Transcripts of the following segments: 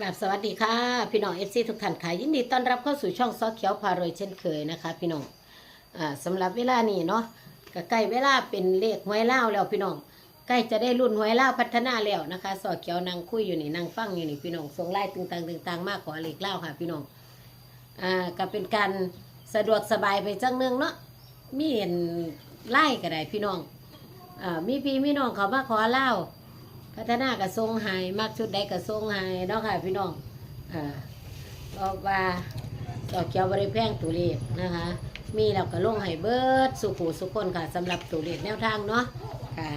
กราบสวัสดีค่ะ พี่น้องเอฟซีทุกท่านค่ะยินดีต้อนรับเข้าสู่ช่องซอเขียวพารวยเช่นเคยนะคะ พี่น้องอ่าสำหรับเวลานี้เนาะก็ใกล้เวลาเป็นเลขหวยเล่าแล้วพี่น้องใกล้จะได้รุ่นหวยเล่าพัฒนาแล้วนะคะซอเขียวนั่งคุยอยู่นี่นั่งฟังอยู่นี่พี่น้องส่งไล่ตึงตังตึงตังมากขอเลขเล่าค่ะ พี่น้องอ่าก็เป็นการสะดวกสบายไปจังเนืองเนาะมีเห็นไล่ก็ได้พี่น้องอ่ามีพี่มีน้องเขามาขอเล่า พัฒนากระทรงไห้มากชุดใดกระทรงไห้เนาะค่ะพี่น้องอ่าบอกว่าดอกเขียวบริแพงตัวเลขนะคะ มีเราก็ลงให้เบิดสุขูสุคนค่ะสำหรับตัวเลขแนวทางเนาะค่ะ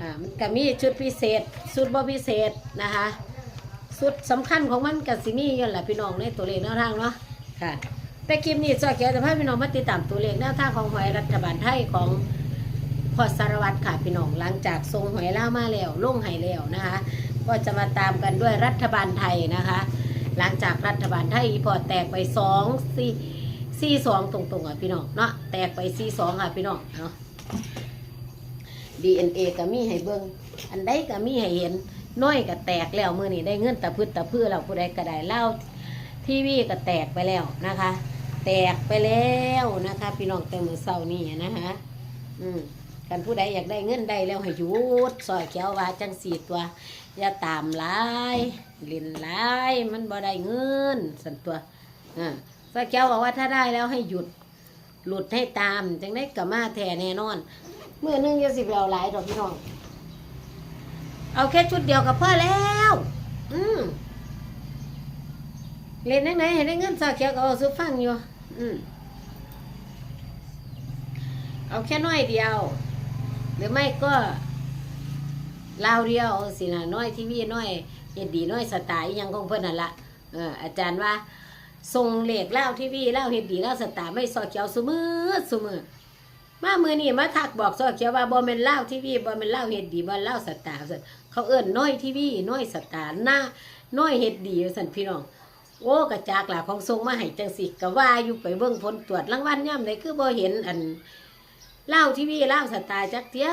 อ่ามันก็มีชุดพิเศษชุดบ่พิเศษนะคะชุดสำคัญของมันกับสิมีอยู่แหละพี่น้องในตัวเลขแนวทางเนาะค่ะแต่คลิปนี้จอเขียวจะพาพี่น้องมาติดตามตัวเลขแนวทางของหวยรัฐบาลไทยของ พอสารวัตรค่ะพี่น้องหลังจากทรงหวยล่ามาแล้วลงให้แล้วนะคะ ก็จะมาตามกันด้วยรัฐบาลไทยนะคะ หลังจากรัฐบาลไทยอีพอแตกไปสองสี่สี่สองตรงๆอะพี่น้องเนาะแตกไปสี่สองค่ะพี่น้องเนาะ DNA ก็มีให้เบิ่งอันใดก็มีให้เห็นน้อยก็แตกแล้วมือนี่ได้เงินตะพืดตะพื้แล้วผู้ใดก็ได้เล่าทีวีก็แตกไปแล้วนะคะ แตกไปแล้วนะคะ พี่น้องแต่มือเศร้านี่นะคะ อืม กันผู้ใดอยากได้เงินได้แล้วให้หยุดซอยเขียวว่าจังสีตัวอย่าตามหลายเล่นหลายมันบ่ได้เงินสันตัวอ่าซอยเขียวบอกว่าถ้าได้แล้วให้หยุดหลุดให้ตามจังได้กับมาแท้แน่นอนเมื่อนึงจะสิบเราหลายดอกพี่น้อง เอาแค่ชุดเดียวกับพ่อแล้ว อืมเล่นยังไงให้ได้เงินซอยเขียวก็เอาซื้อฟังอยู่ อืมเอาแค่น้อยเดียว หรือไม่ก็ลาวเดียวสินะน้อยทีวีน้อยเฮ็ดดีน้อยสไตล์อิหยังของเพิ่นนั่นละเอออาจารย์ว่าทรงเหล็กเล่าวทีวีเล่าวเฮ็ดดีเล่าวสไตล์ไม่ซอเขียวซุมือซุมือมามือนี่มาทักบอกซอเขียวว่าบ่แม่นเล่าวทีวีบ่แม่นเล่าวเฮ็ดดีบ่เล่าวสไตล์เขาเอิ้อนน้อยทีวีน้อยสไตล์หน้าน้อยเฮ็ดดีซั่นพี่น้องโอ้กระจากหล่ะของทรงมาให้จังสิก็ว่าอยู่ไปเบิ่งผลตรวจรางวัลย่ำใดคือบ่เห็นอัน เล่าทีวีเล่าสไตล์จักเทีย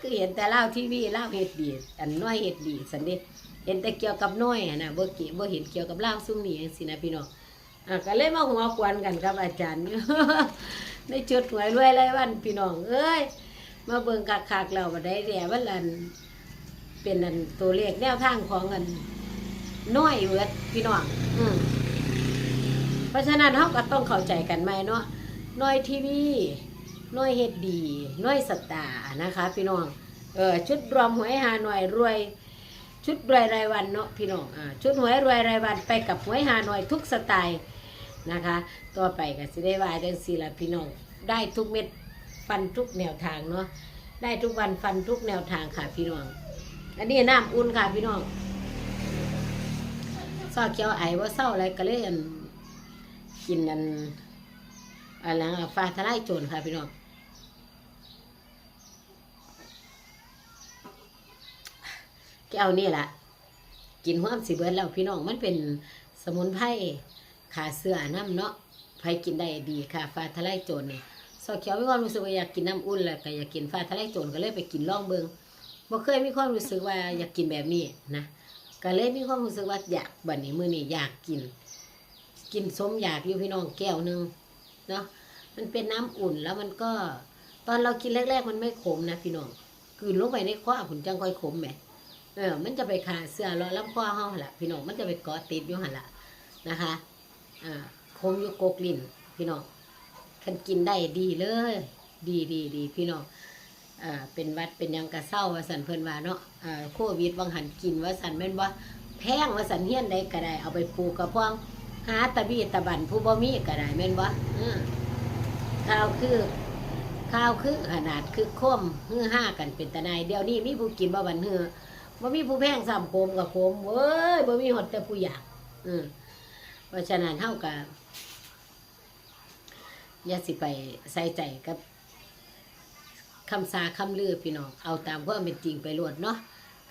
คือเห็นแต่เล่าทีวีเล่าเฮ็ดดี อันน้อยเฮ็ดดีสันเด็เห็นแต่เกี่ยวกับน้อยอะนะบ่เกี่ยวบ่เห็นเกี่ยวกับเล่าซุ่มนี่จังซี่นะพี่น้องอะก็เลยมาหัวควนกันครับอาจารย์ในจุดหวยรวยรวันพี่น้องเอ้ยมาเบิ่งคักๆแล้วบ่ได้แด่ว่าลันเป็นอันตัวเลขแนวทางของอันน้อยเวิดพี่น้องอืมเพราะฉะนั้นเฮาก็ต้องเข้าใจกันไหมเนาะน้อยทีวี น้อยเฮ็ดดี น้อยสตานะคะพี่น้องเออชุดรวมหวยหาหน่อยรวย ชุดรวยรายวันเนาะพี่น้องอ่าชุดหวยรวยรายวันไปกับหวยหาหน่อยทุกสไตล์นะคะ ต่อไปก็สิได้ว่าเรื่องสีละพี่น้องได้ทุกเม็ดฟันทุกแนวทางเนาะได้ทุกวันฟันทุกแนวทางค่ะพี่น้อง อันนี้น้ำอุ่นค่ะพี่น้องซอเขียวไอว่าเศร้าอะไรก็เลยอันกินอันอะไรนะฟ้าทลายโจรค่ะพี่น้อง แก้วนี่แหละกินห้ามสิเบิร์ดแล้วพี่น้องมันเป็นสมุนไพรขาเสื้อน้ำเนาะไผกินได้ดีค่ะฟ้าทลายโจรนี่ยสอเขียวมีความรู้สึกว่าอยากกินน้ำอุ่นแหละก็อยากกินฟ้าทลายโจรก็เลยไปกินล่องเบิงบ่เคยมีความรู้สึกว่าอยากกินแบบนี้นะก็เลยมีความรู้สึกว่าอยากบัดนี้มื้อนี้อยากกิน กินสมอยากอยู่พี่น้องแก้วหนึงเนาะมันเป็นน้ำอุ่นแล้วมันก็ตอนเรากินแรก ๆ มันไม่ขมนะพี่น้องกืนลงไปในคว้าผุนจังค่อยขมแหม เออ มันจะไปขาเสื้อรอลำคอเฮาหั่นละพี่น้องมันจะไปเกาะติดอยู่หันละนะคะอ่าคมอยู่กกลิ้นพี่น้องคันกินได้ดีเลย ดีดีดีพี่น้องอ่าเป็นวัดเป็นหยังกระเศร้าว่าสันเพิ่นว่าเนาะอ่าโควิดบางหันกินว่าสันแม่นว่าแพงว่าสันเฮียนใดก็ได้เอาไปปลูกกระพงหาตะบีตะบันผู้บ่มีก็ได้แม่นบ่อือข้าวคือข้าวคือขนาดคือคมฮือห้ากันเป็นตะนายเดี๋ยวนี้มีผู้กินบ่บันเฮือ บ่มีผู้แพงซ้ำโคมกับโคมเว้ยบ่มีหดแต่ผู้อยากอืมเพราะฉะนั้นเฮากับอย่าสิไปใส่ใจกับคำสาคำลือพี่น้องเอาตามความเป็นจริงไปรวดเนาะ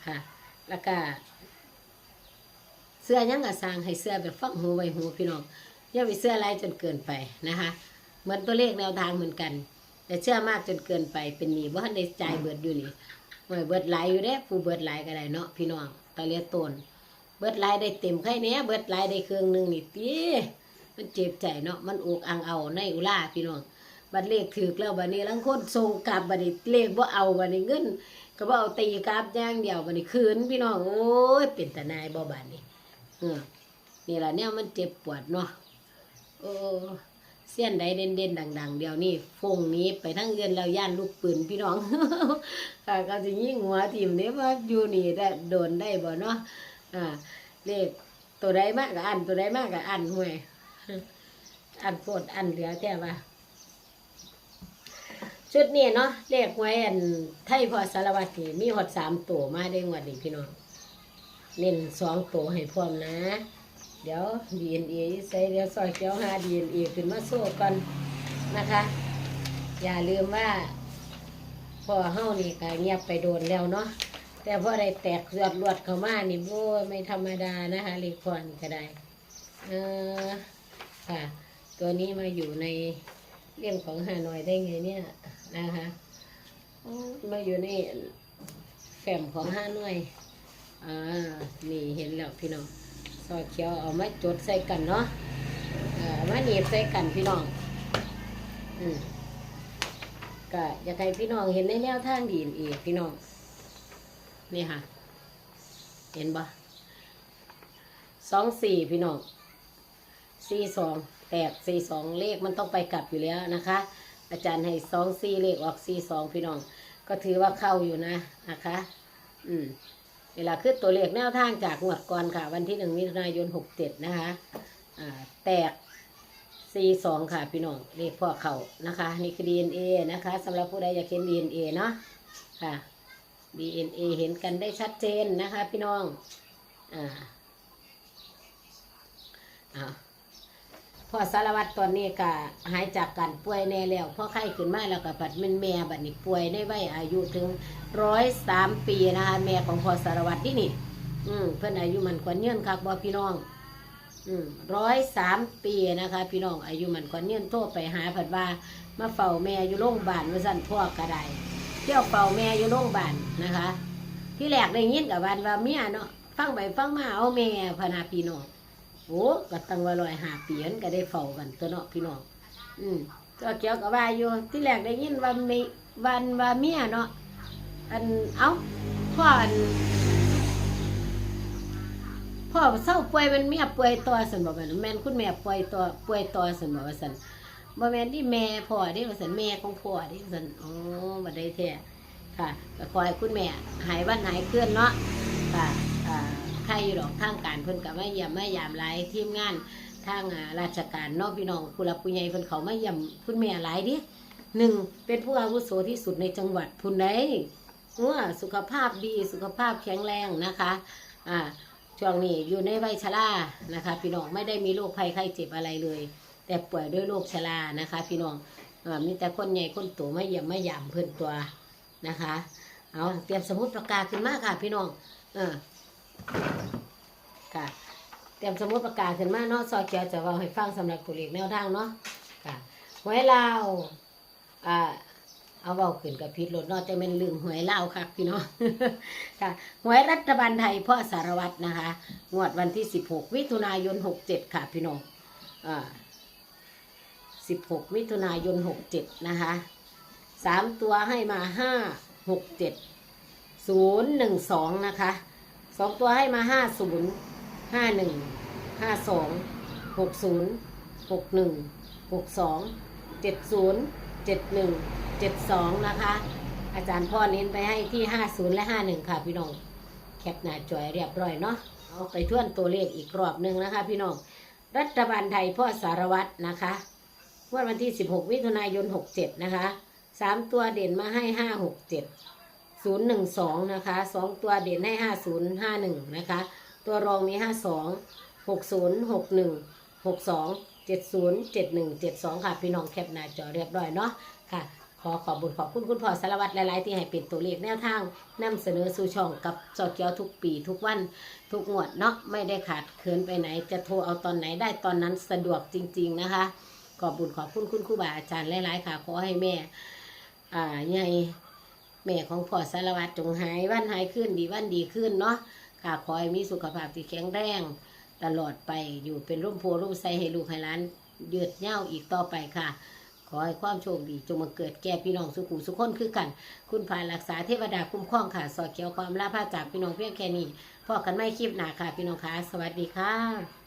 ค่ะ แล้วก็เสื้อยังกะสร้างให้เสื้อแบบฟังหูไว้หูพี่น้องอย่าไปเสื้อลายจนเกินไปนะคะเหมือนตัวเลขแนวทางเหมือนกัน แต่เชื่อมากจนเกินไปเป็นหนี้ว่าในใจเบิดอยู่นี่ หน่วยเบิดไหลอยู่เด้ผู้เบิดไหลก็ได้เนาะพี่น้องตะเลียตนบบิดลายได้เต็มไข่เนี้ยเบิดลายได้เครื่องหนึงนี่ติมันเจ็บใจเนาะมันอกอังเอาในอุล่าพี่น้องบัดเลขถือแล้วบัดนี้ลังคนส่งกลับบัดนี้เลขบ่าเอาบัดนี้เงินก็บ่เอาตีกลับย่างเดียวบัดนี้คืนพี่น้องโอ้ยเป็นตานายบ่บัดนี้เออนี่แหละเนี่ยมันเจ็บปวดเนาะโอ้ เสี้ยนใดเด่นๆดัง ๆ เดียวนี่ฟงนี้ไปทั้งเงินแล้วย่านลูกปืนพี่น้องค่ะก็สิยิงหัวทีมเด้ว่าอยู่นี่ได้โดนได้บ่เนาะอ่าเลขตัวใดมากก็อันตัวใดมากก็อันห่วยอันโพดอันเหลือแท้ว่าชุดนี้เนาะเลขหวยอันไทยพอสารวัตรมีหดสามตัวมาได้งวดนี้พี่น้องเน้นสองตัวให้พร้อมนะ เดี๋ยว DNA ใส่เดี๋ยวซอยเกียวหา DNA ขึ้นมาโซ่กันนะคะ อย่าลืมว่าพอเฮานี่ก็เงียบไปโดนแล้วเนาะแต่พอได้แตกรวดรวดเข้ามานี่โว้ยไม่ธรรมดานะคะเลขพอนี่ก็ได้เออค่ะ ตัวนี้มาอยู่ในเรื่องของฮานอยได้ไงเนี่ยนะคะมาอยู่ในแฟ้มของฮานอยอ่านี่เห็นแล้วพี่น้อง ซอยเขียวเอามาจดใส่กันเนาะเอามาหนีบใส่กันพี่น้อง อืมก็อยากให้พี่น้องเห็นในแนวทางดีอีกพี่น้อง นี่ค่ะ เห็นปะสองสี่พี่น้องสี่สองแตกสี่สองเลขมันต้องไปกลับอยู่แล้วนะคะ อาจารย์ให้สองสี่เลขออกสี่สองพี่น้อง ก็ถือว่าเข้าอยู่นะนะคะ อืม เวลาขึ้นตัวเลขแนวทางจากงวดก่อนค่ะ วันที่หนึ่งมิถุนายนหกเจ็ดนะคะแตกสี่สองค่ะพี่น้องเลขพ่อเขานะคะ นี่คือดีเอ็นะคะสำหรับผู้ใดอยากเห็น DNA เนาะค่ะ DNA เห็นกันได้ชัดเจนนะคะพี่น้อง อ่าอ่า พ่อสารวัตรตอนนี้ก็หายจากการป่วยแน่แล้วพ่อไข้ขึ้นมาแล้วก็ปัดม่นแม่บัดนี้ป่วยในวัยอายุถึงร้อยสามปีนะคะแม่ของพ่อสารวัตรนี่นี่ อืมเพื่อนอายุมันควรเนื่อนคักบ่พี่น้องร้อยสามปีนะคะ พี่น้องอายุมันก่อนเนื่อนโทษไปหาผัดว่ามาเฝ้าแม่อยู่โรงพยาบาลว่าสั่นพ่อกระไดเที่ยวเฝ้าแม่อยู่โรงพยาบาลนะคะ ที่แรกได้ยินกับวันว่าเมียเนาะฟังไปฟังมาเอาแม่พนาพี่น้อง โอ้ก็ตั้งว่าลอยหาเปีนันก็ได้เฝ้ากันตัวเนาะพี่น้องอืมก็เกี่ยวกับว่าอยู่ที่แรกได้ยินว่ามีวันว่าเมียเนาะอันเอ้าพ่ออันพ่อเศร้าป่วยมันเมียป่วยต่อสันบอกว่าแม่นคุณแม่ป่วยต่อป่วยต่อสันบอกว่าสันบ่แม่นที่แม่พ่อเด้ว่าสันแม่ของพ่อเด้ว่าสันอ๋อบ่ได้แท้ค่ะก็ขอให้คุณแม่หายวันหายเคลื่อนเนาะค่ะอ่า ใครอยู่ดอกทางการเพิ่นก็มาเยี่ยมมายามหลายทีมงานทางราชการนาะพี่น้องผู้หลักผู้ใหญ่เพิ่นเขามาเยี่ยมคุณแม่หลายเดิหนึ่งเป็นผู้อาวุโสที่สุดในจังหวัดพุ่นใดเออสุขภาพดีสุขภาพแข็งแรงนะคะอ่าช่วงนี้อยู่ในวัยชรานะคะ พี่น้องไม่ได้มีโรคภัยไข้เจ็บอะไรเลย แต่ป่วยด้วยโรคชรานะคะ พี่น้องอมีแต่คนใหญ่คนโตไม่เยี่ยมไม่ยามเพื่อนตัวนะคะ เอาเตรียมสมุดปากกาขึ้นมาค่ะ พี่น้อง เออ ค่ะเตรียมสมุดปากกาศขึ้นมาเนาะซอยเกียวจะเอาให้ฟังสำหรับตัวเลขแนวทางเนาะค่ะหวยลาวอ่าเอาเบาขึ้นกับพิษรถเนอกจะเป็นลืมหวยเล่าครับพี่น้องค่ะหวยรัฐบาลไทยพ่อสารวัตรนะคะ งวดวันที่ 16มิถุนายน 67 ค่ะ พี่น้องอ่า16มิถุนายน 67 นะคะสามตัวให้มา 5 6 7 0 1 2 นะคะ สองตัวให้มาห้าศูนย์ห้าหนึ่งห้าสองหกศูนย์หกหนึ่งหกสองเจ็ดศูนย์เจ็ดหนึ่งเจ็ดสองนะคะ อาจารย์พ่อเน้นไปให้ที่ห้าศูนย์และห้าหนึ่งค่ะพี่น้องแคปหน้าจอยเรียบร้อยเนาะเอาไปทวนตัวเลขอีกรอบหนึ่งนะคะ พี่น้องรัฐบาลไทยพ่อสารวัตรนะคะวันวันที่สิบหกมิถุนายนหกเจ็ดนะคะสามตัวเด่นมาให้ห้าหกเจ็ด 5 6 7 0 1 2นะคะ2ตัวเด่นให้50 51นย์ห้าหนึ่งนะคะ ตัวรองมี52 60 61 62 70 71 72ค่ะ พี่น้องแคปหน้าจอเรียบร้อยเนาะค่ะ ขอขอบบุญขอบคุณคุณพ่อสารวัตรหลาย ๆ ที่ให้เป็นตัวเลขแนวทางนำเสนอสู่ช่องกับจอเกียวทุกปีทุกวัน ทุกงวดเนาะไม่ได้ขาดเขินไปไหน จะโทรเอาตอนไหนได้ตอนนั้นสะดวกจริง ๆ นะคะ ขอบบุญขอบคุณคุณครูบาอาจารย์หลาย ๆ ค่ะขอให้แม่อ่าใหญ่ แม่ของพ่อสารวัตรจงหายวันหายขึ้นดีวันดีขึ้นเนาะค่ะขอให้มีสุขภาพที่แข็งแรงตลอดไปอยู่เป็นร่มโพร่มไทรให้ลูกให้หลานยืดเย้าอีกต่อไปค่ะ ขอให้ความโชคดีจงมาเกิดแก่พี่น้องสุขุสุขคนคือกัน คุณพารักษาเทวดาคุ้มครองค่ะสอดเขียวความลาภาจากพี่น้องเพียงแค่นี้พอกันไม่คลิปหนาค่ะพี่น้องคะสวัสดีค่ะ